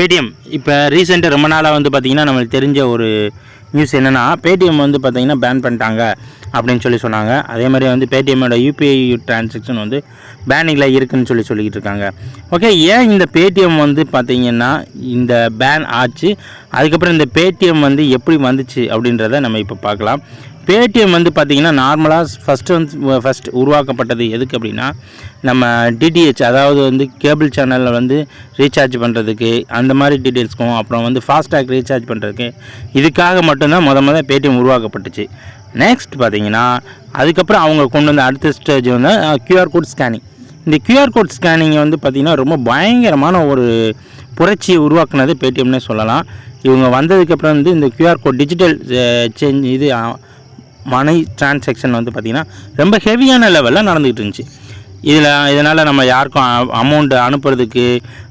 Paytm இப்போ ரீசெண்டாக ரொம்ப நாளாக வந்து பார்த்திங்கன்னா நம்மளுக்கு தெரிஞ்ச ஒரு நியூஸ் என்னென்னா பேடிஎம் வந்து பார்த்திங்கன்னா பேன் பண்ணிட்டாங்க அப்படின்னு சொல்லி சொன்னாங்க. அதே மாதிரி வந்து பேடிஎம்மோட யூபிஐ டிரான்சாக்ஷன் வந்து பேனிங்கில் இருக்குதுன்னு சொல்லி சொல்லிக்கிட்டு இருக்காங்க. ஓகே ஏன் இந்த பேடிஎம் வந்து பார்த்திங்கன்னா இந்த பேன் ஆச்சு? அதுக்கப்புறம் இந்த பேடிஎம் வந்து எப்படி வந்துச்சு அப்படின்றத நம்ம இப்போ பார்க்கலாம். பேடிஎம் வந்து பார்த்திங்கன்னா நார்மலாக ஃபஸ்ட்டு வந்து ஃபஸ்ட் உருவாக்கப்பட்டது எதுக்கு அப்படின்னா நம்ம டிடிஹெச் அதாவது வந்து கேபிள் சேனலில் வந்து ரீசார்ஜ் பண்ணுறதுக்கு அந்த மாதிரி டீட்டெயில்ஸ்க்கும் அப்புறம் வந்து ஃபாஸ்டாக் ரீசார்ஜ் பண்ணுறதுக்கு இதுக்காக மட்டும்தான் முத முத பேடிஎம் உருவாக்கப்பட்டுச்சு. நெக்ஸ்ட் பார்த்தீங்கன்னா அதுக்கப்புறம் அவங்க கொண்டு வந்த அடுத்த ஸ்டேஜ் வந்து க்யூஆர் கோட் ஸ்கேனிங் இந்த க்யூஆர் கோட் ஸ்கேனிங் வந்து பார்த்திங்கன்னா ரொம்ப பயங்கரமான ஒரு புரட்சியை உருவாக்குனது பேடிஎம்னே சொல்லலாம். இவங்க வந்ததுக்கப்புறம் வந்து இந்த க்யூஆர் கோட் டிஜிட்டல் சேஞ்ச் இது மணி டிரான்சாக்ஷன் வந்து பார்த்திங்கன்னா ரொம்ப ஹெவியான லெவலில் நடந்துக்கிட்டு இருந்துச்சு. இதில் இதனால் நம்ம யாருக்கும் அமௌண்ட் அனுப்புறதுக்கு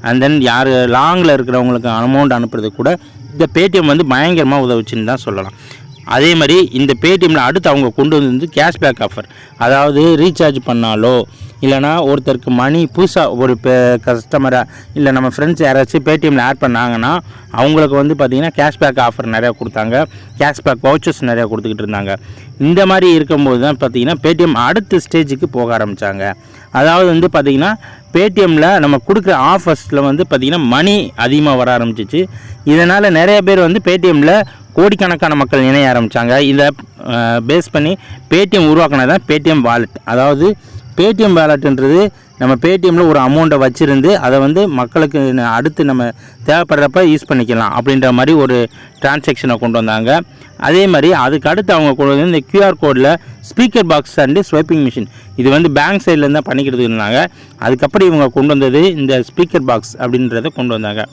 அண்ட் தென் யார் லாங்கில் இருக்கிறவங்களுக்கு அமௌண்ட் அனுப்புறதுக்கு கூட இந்த பேடிஎம் வந்து பயங்கரமாக உதவுச்சுன்னு தான் சொல்லலாம். அதே மாதிரி இந்த பேடிஎம்மில் அடுத்து அவங்க கொண்டு வந்து கேஷ்பேக் ஆஃபர் அதாவது ரீசார்ஜ் பண்ணாலோ இல்லைனா ஒருத்தருக்கு மணி புதுசாக ஒரு கஸ்டமராக இல்லை நம்ம ஃப்ரெண்ட்ஸ் யாராச்சும் பேடிஎம்மில் ஆட் பண்ணாங்கன்னா அவங்களுக்கு வந்து பார்த்திங்கன்னா கேஷ்பேக் ஆஃபர் நிறையா கொடுத்தாங்க. கேஷ்பேக் வவுச்சர்ஸ் நிறையா கொடுத்துக்கிட்டு இருந்தாங்க. இந்த மாதிரி இருக்கும்போது தான் பார்த்திங்கன்னா பேடிஎம் அடுத்த ஸ்டேஜுக்கு போக ஆரம்பித்தாங்க அதாவது வந்து பார்த்திங்கன்னா பேடிஎம்மில் நம்ம கொடுக்குற ஆஃபர்ஸில் வந்து பார்த்திங்கன்னா மணி அதிகமாக வர ஆரம்பிச்சிச்சு. இதனால் நிறைய பேர் வந்து பேடிஎம்மில் கோடிக்கணக்கான மக்கள் இணைய ஆரம்பித்தாங்க இதை பேஸ் பண்ணி பேடிஎம் உருவாக்கினது தான் பேடிஎம் வாலெட் அதாவது பேடிஎம் வேலெட்டுன்றது நம்ம பேடிஎம்மில் ஒரு அமௌண்ட்டை வச்சுருந்து அதை வந்து மக்களுக்கு அடுத்து நம்ம தேவைப்படுறப்ப யூஸ் பண்ணிக்கலாம் அப்படின்ற மாதிரி ஒரு டிரான்சாக்ஷனை கொண்டு வந்தாங்க. அதே மாதிரி அதுக்கு அடுத்து அவங்க கொண்டு வந்து இந்த QR கோடில் speaker box and swiping machine இது வந்து பேங்க் சைட்லேருந்து தான் பண்ணிக்கிட்டு இருந்தாங்க. அதுக்கப்புறம் இவங்க கொண்டு வந்தது இந்த ஸ்பீக்கர் பாக்ஸ் அப்படின்றத கொண்டு வந்தாங்க.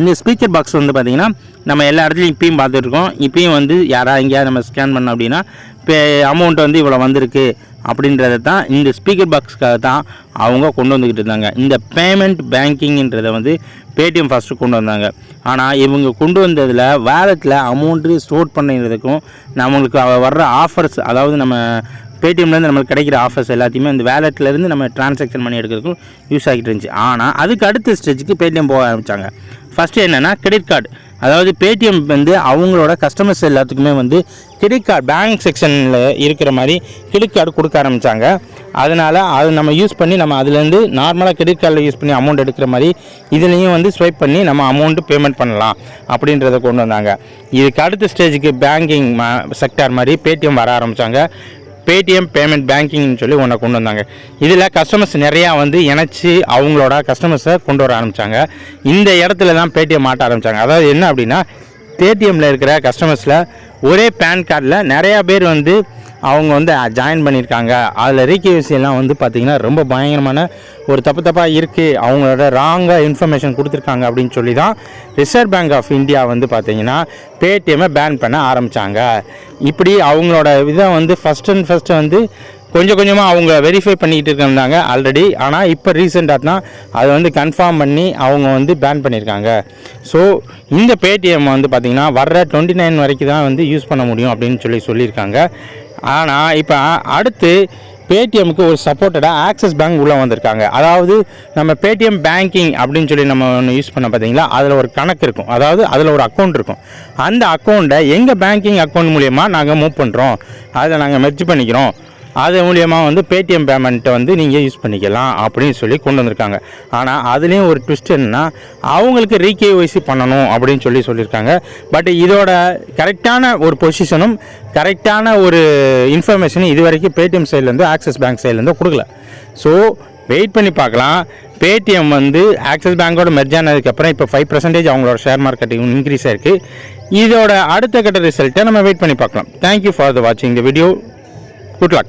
இந்த ஸ்பீக்கர் பாக்ஸ் வந்து பார்த்திங்கன்னா நம்ம எல்லா இடத்துலையும் இப்பயும் பார்த்துட்ருக்கோம் இப்பயும் வந்து யாராக எங்கேயாவது நம்ம ஸ்கேன் பண்ணோம் அப்படின்னா இப்போ அமௌண்ட் வந்து இவ்வளோ வந்திருக்கு. அப்படின்றத தான் இந்த ஸ்பீக்கர் பாக்ஸ்க்காக தான் அவங்க கொண்டு வந்துக்கிட்டு இருந்தாங்க. இந்த பேமெண்ட் பேங்கிங்ன்றதை வந்து பேடிஎம் ஃபஸ்ட்டு கொண்டு வந்தாங்க. ஆனால் இவங்க கொண்டு வந்ததில் வேலெட்டில் அமௌண்ட்டு ஸ்டோர் பண்ணுறதுக்கும் நம்மளுக்கு வர்ற ஆஃபர்ஸ் அதாவது நம்ம பேடிஎம்லேருந்து நம்மளுக்கு கிடைக்கிற ஆஃபர்ஸ் எல்லாத்தையுமே அந்த வேலெட்லேருந்து நம்ம டிரான்சாக்ஷன் பண்ணி எடுக்கிறதுக்கும் யூஸ் ஆகிட்டு இருந்துச்சு. ஆனால் அதுக்கு அடுத்த ஸ்டேஜுக்கு பேடிஎம் போக ஆரம்பித்தாங்க ஃபஸ்ட்டு என்னென்னா கிரெடிட் கார்டு அதாவது பேடிஎம் வந்து அவங்களோட கஸ்டமர்ஸ் எல்லாத்துக்குமே வந்து கிரெடிட் கார்டு பேங்க் செக்ஷனில் இருக்கிற மாதிரி கிரெடிட் கார்டு கொடுக்க ஆரம்பித்தாங்க அதனால் அது நம்ம யூஸ் பண்ணி நம்ம அதுலேருந்து நார்மலாக கிரெடிட் கார்டில் யூஸ் பண்ணி அமௌண்ட் எடுக்கிற மாதிரி இதுலேயும் வந்து ஸ்வைப் பண்ணி நம்ம அமௌண்ட்டு பேமெண்ட் பண்ணலாம் அப்படின்றத கொண்டு வந்தாங்க. இதுக்கு அடுத்த ஸ்டேஜுக்கு பேங்கிங் செக்டார் மாதிரி பேடிஎம் வர ஆரம்பித்தாங்க பேடிஎம் பேமெண்ட் பேங்கிங்னு சொல்லி ஒன்றை கொண்டு வந்தாங்க. இதில் கஸ்டமர்ஸ் நிறையா வந்து இணைச்சி அவங்களோட கஸ்டமர்ஸை கொண்டு வர ஆரம்பித்தாங்க இந்த இடத்துல தான் பேடிஎம் மாட்ட ஆரம்பித்தாங்க அதாவது என்ன அப்படின்னா பேடிஎம்மில் இருக்கிற கஸ்டமர்ஸில் ஒரே பேன் கார்டில் நிறையா பேர் வந்து அவங்க வந்து ஜாயின் பண்ணியிருக்காங்க. அதில் ரீகேவிசியெல்லாம் வந்து பார்த்திங்கன்னா ரொம்ப பயங்கரமான ஒரு தப்பு தப்பாக இருக்குது அவங்களோட ராங்காக இன்ஃபர்மேஷன் கொடுத்துருக்காங்க அப்படின்னு சொல்லி தான் ரிசர்வ் பேங்க் ஆஃப் இந்தியா வந்து பார்த்திங்கன்னா பேடிஎம்மை பேன் பண்ண ஆரம்பித்தாங்க இப்படி அவங்களோட இதை வந்து ஃபஸ்ட் அண்ட் ஃபஸ்ட்டு வந்து கொஞ்சம் கொஞ்சமாக அவங்க வெரிஃபை பண்ணிக்கிட்டு இருந்தாங்க ஆல்ரெடி ஆனால் இப்போ ரீசெண்டாக தான் அதை வந்து கன்ஃபார்ம் பண்ணி அவங்க வந்து பேன் பண்ணியிருக்காங்க. ஸோ இந்த பேடிஎம் வந்து பார்த்திங்கன்னா வர்ற டுவெண்ட்டி நைன் வரைக்கும் தான் வந்து யூஸ் பண்ண முடியும் அப்படின்னு சொல்லி சொல்லியிருக்காங்க. ஆனால் இப்போ அடுத்து பேடிஎம்க்கு ஒரு சப்போர்ட்டடாக ஆக்சிஸ் பேங்க் உள்ளே வந்திருக்காங்க. அதாவது நம்ம பேடிஎம் பேங்கிங் அப்படின்னு சொல்லி நம்ம ஒன்று யூஸ் பண்ண பார்த்தீங்களா அதில் ஒரு கணக்கு இருக்கும். அதாவது அதில் ஒரு அக்கௌண்ட் இருக்கும். அந்த அக்கௌண்ட்டை எங்கள் பேங்கிங் அக்கௌண்ட் மூலயமா நாங்கள் மூவ் பண்ணுறோம் அதை நாங்கள் மெர்ஜ் பண்ணிக்கிறோம். அது மூலியமாக வந்து பேடிஎம் பேமெண்ட்டை வந்து நீங்கள் யூஸ் பண்ணிக்கலாம் அப்படின்னு சொல்லி கொண்டு வந்திருக்காங்க. ஆனால் அதுலேயும் ஒரு ட்விஸ்ட் என்னன்னா அவங்களுக்கு ரீகேஒய்சி பண்ணணும் அப்படின்னு சொல்லி சொல்லியிருக்காங்க. பட் இதோட கரெக்டான ஒரு பொசிஷனும் கரெக்டான ஒரு இன்ஃபர்மேஷனும் இது வரைக்கும் பேடிஎம் சைட்லேருந்து ஆக்சிஸ் பேங்க் சைட்லேருந்து கொடுக்கல. ஸோ வெயிட் பண்ணி பார்க்கலாம். பேடிஎம் வந்து ஆக்சிஸ் பேங்கோட மெர்ஜ் ஆனதுக்கப்புறம் இப்போ ஃபைவ் பர்சன்டேஜ் அவங்களோட ஷேர் மார்க்கெட் இன்க்ரீஸ் ஆயிருக்கு. இதோட அடுத்த கட்ட ரிசல்ட்டை நம்ம வெயிட் பண்ணி பார்க்கலாம். தேங்க்யூ ஃபார் த வாட்சிங் த வீடியோ குட் லக்